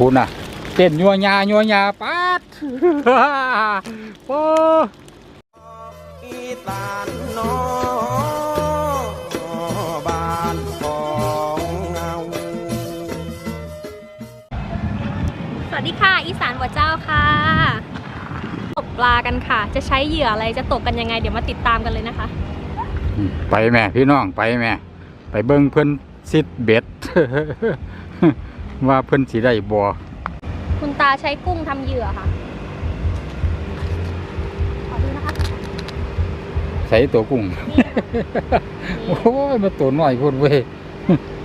พูดน่ะ เต้นยัวญายัวญาปาดโอ้อีสานน้องบ้านของเงาสวัสดีค่ะ อีสานหัวเจ้าค่ะตกปลากันค่ะ จะใช้เหยื่ออะไรจะตกกันยังไง เดี๋ยวมาติดตามกันเลยนะคะ ไปแม่พี่น้องไปแม่ ไปเบิ่งเพิ่นซิดเบ็ด ว่าเพิ่นสิได้บ่คุณตาใช้กุ้งทำเหยื่อค่ะขอดูนะคะใส่ตัวกุ้ง โอ้ยมาตัวน้อยพุ่นเว้ย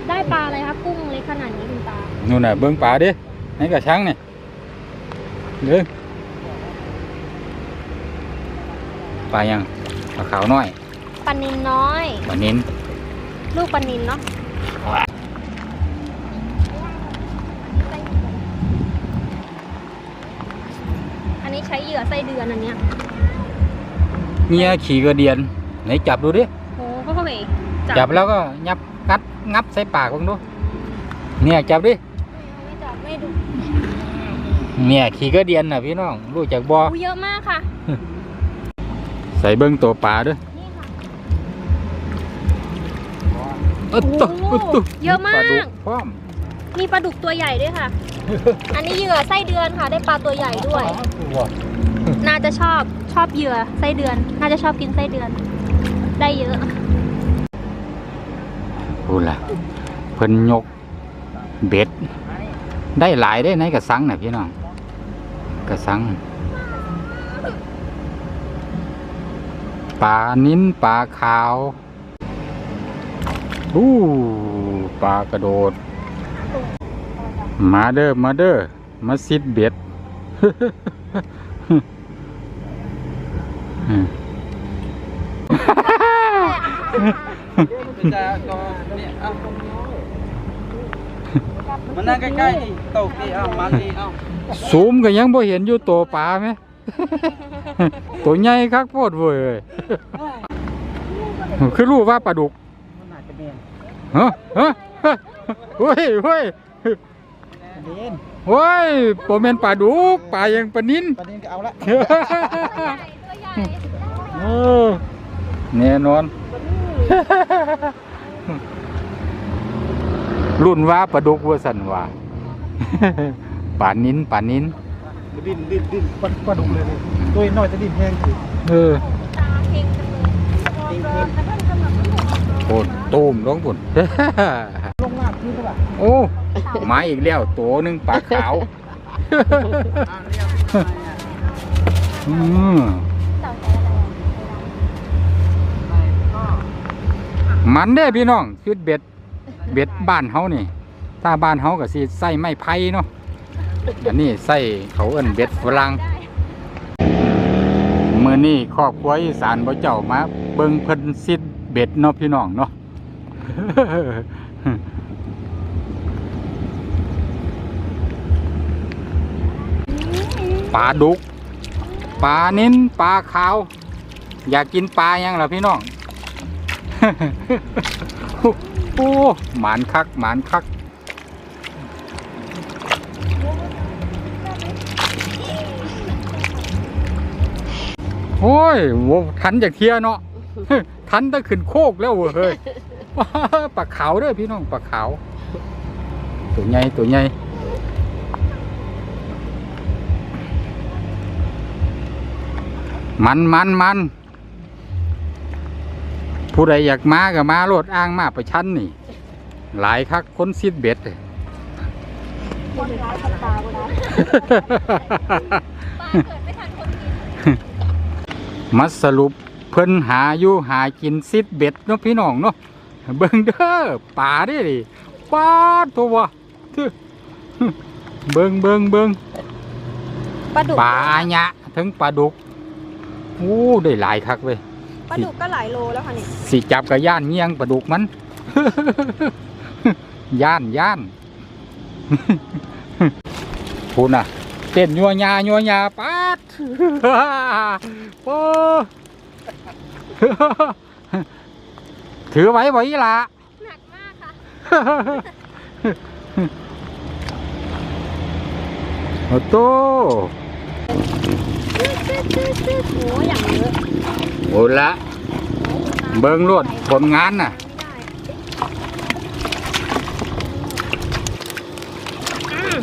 ได้ปลาอะไรคะกุ้งเล็กขนาดนี้คุณตานู่นน่ะเบิ่งปลาดิในกระชังนี่เด้อปลายังปลาขาวน้อยปลานินน้อยปลานินลูกปลานินเนาะ นนี้ใช้เหยื่อไส้เดือนอันเนี้ยเมียขี่กระเดียน ไหนจับดูดิ โอ้ก็เข้าไปจับแล้วก็ยับงัดงับใส่ปากมึงดู เนี่ยจับดิ ไม่จับไม่ดูเนี่ยขี่กระเดียนน่ะพี่น้องรู้จักบ่อู้เยอะมากค่ะ ใส่เบิ้งตัวปลาด้วยนี่ค่ะอึดตุ๊โอ้อึดตุ๊เยอะมากปลาดุกพร้อมมีปลาดุกตัวใหญ่ด้วยค่ะ อันนี้เหยื่อไส้เดือนค่ะ ได้ปลาตัวใหญ่ด้วย น่าจะชอบชอบเหยื่อไส้เดือน น่าจะชอบกินไส้เดือน ได้เยอะพูดล่ะเพิ่นยกเบ็ด ได้หลายได้ในกระสังน่ะพี่น้องกระสังปลานิ้นปลาขาวอู้ปลากระโดด มาเด้อมาเด้อมาซิดเบ็ด จะก็เนี่ยเอามานั่งใกล้ๆดิตกดิเอามาดิเอาซูมก็ยังบ่เห็นอยู่ตัวปลาไหมตัวใหญ่คักโพดเว้ยคือรู้ว่าปลาดุกมันน่าจะเมนฮะฮะฮะเฮ้ยเฮ้ยเมน เฮ้ยบ่แม่นปลาดุกปลายังปลานินประเด็นก็เอาละเออแน่นอน รุ่นว่าปลาดุกว่าสันว่าปลานินปลานินดิ้นดิ้นดิ้นปัดปัดดุเลยเลยตัวน้อยจะดิ้นแห้งคือเออตาเฮงจังเลยโอ้ตูมลงปุ่น ลงน้ไหร่โอ้มาอีกแล้วตัวหนึ่งปลาขาวอืมมันเด้พี่น้องชุดเบ็ด เบ็ดบ้านเฮานี่ ถ้าบ้านเฮาก็สิใส่ไม้ไผ่เนาะอันนี้ใส่เขาเอิ้นเบ็ดฝรั่งมื้อนี้ครอบครัวอีสานบ่เจ้ามาเบิ่งเพิ่นซิดเบ็ดเนาะพี่น้องเนาะ ปลาดุกปลานิ้นปลาขาว อยากกินปลายังล่ะพี่น้องโอ้หมานคักหมานคักโอ้ยโวทันจากเทียเนาะทันต้องขึ้นโคกแล้วเว้ยเฮ้ยปลาขาวเด้อพี่น้องปลาขาว ตัวใหญ่ตัวใหญ่ มันมันมันผู้ใดอยากมาก็มาโลดอ้างมาประชันนี่ หลายคักคนซิดเบ็ดคนร้ายกับปลาก็ได้ปลาเกิดไม่ทันคนกินมาสรุปเพิ่นหาอยู่หากินซิดเบ็ดเนาะพี่น้องเนาะเบิ่งเด้อป่าเด้ดิป้าดตัววะทึเบิ่งเบิ่งเบิ่งปลาดุกปลาอาญะถึงปลาดุก โอ้ได้หลายคักเว้ยปลาดุกก็หลายโลแล้วค่ะนี่สิจับกับย่านเงี้ยงปลาดุกมัน ย่านย่านพูดน่ะ เต้นยัวญายัวญาปาดโอ้ถือไว้ไว้ละหนักมากค่ะโอ้โต โอ้อย่างเยอะโอ้ละ เบิ่งโลดผลงานน่ะอืม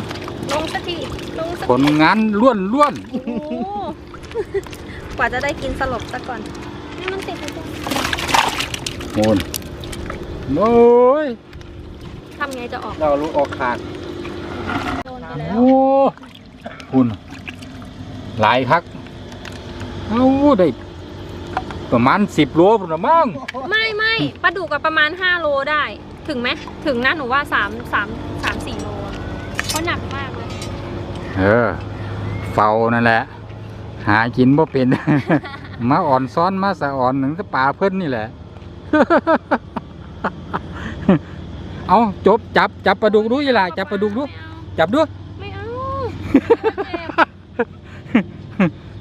ลงสักทีลงสักผลงานล้วนล้วน โอ้โหกว่าจะได้กินสลบซะก่อนนี่มันติดอยู่ตรงโอนโอ้ยทำไงจะออกเราลูกออกขาดโดนไปแล้ว โอ้คุณ หลายคักเอ้าได้ประมาณสิบโลพุ่นละมั้งไม่ไม่ปลาดุกกับประมาณ 5 โลได้ ถึงไหมถึงนะหนูว่า3 3 3 4โลอะเพราะหนักมากเลย เออเฝ้านั่นแหละ หากินบ่เป็น มาอ่อนซ้อนมาสะอ่อนหนึ่งก็ป่าเพิ่นนี่แหละ เอาจบจับจับปลาดุกดูอีหล่ะจับปลาดุกดูจับดู ไม่เอา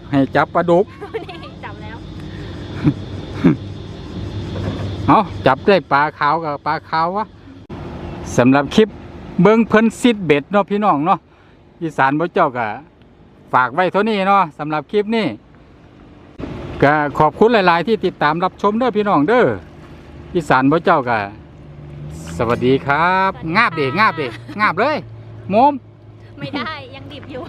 ให้ จับปลาดุกไม่เอานี่จับแล้วเอาจับได้ปลาขาวกับปลาขาววะสำหรับคลิปเบิ้งเพิ่นซิดเบ็ดเนาะพี่น้องเนาะอีสานบ่เจ้าก็ฝากไว้เท่านี้เนาะสำหรับคลิปนี้ก็ขอบคุณหลาย ๆ ที่ติดตามรับชมเด้อพี่น้องเด้ออีสานบ่เจ้าก็สวัสดีครับ งาบเด้งาบเด้งาบเลยโมมไม่ได้ยังดิบอยู่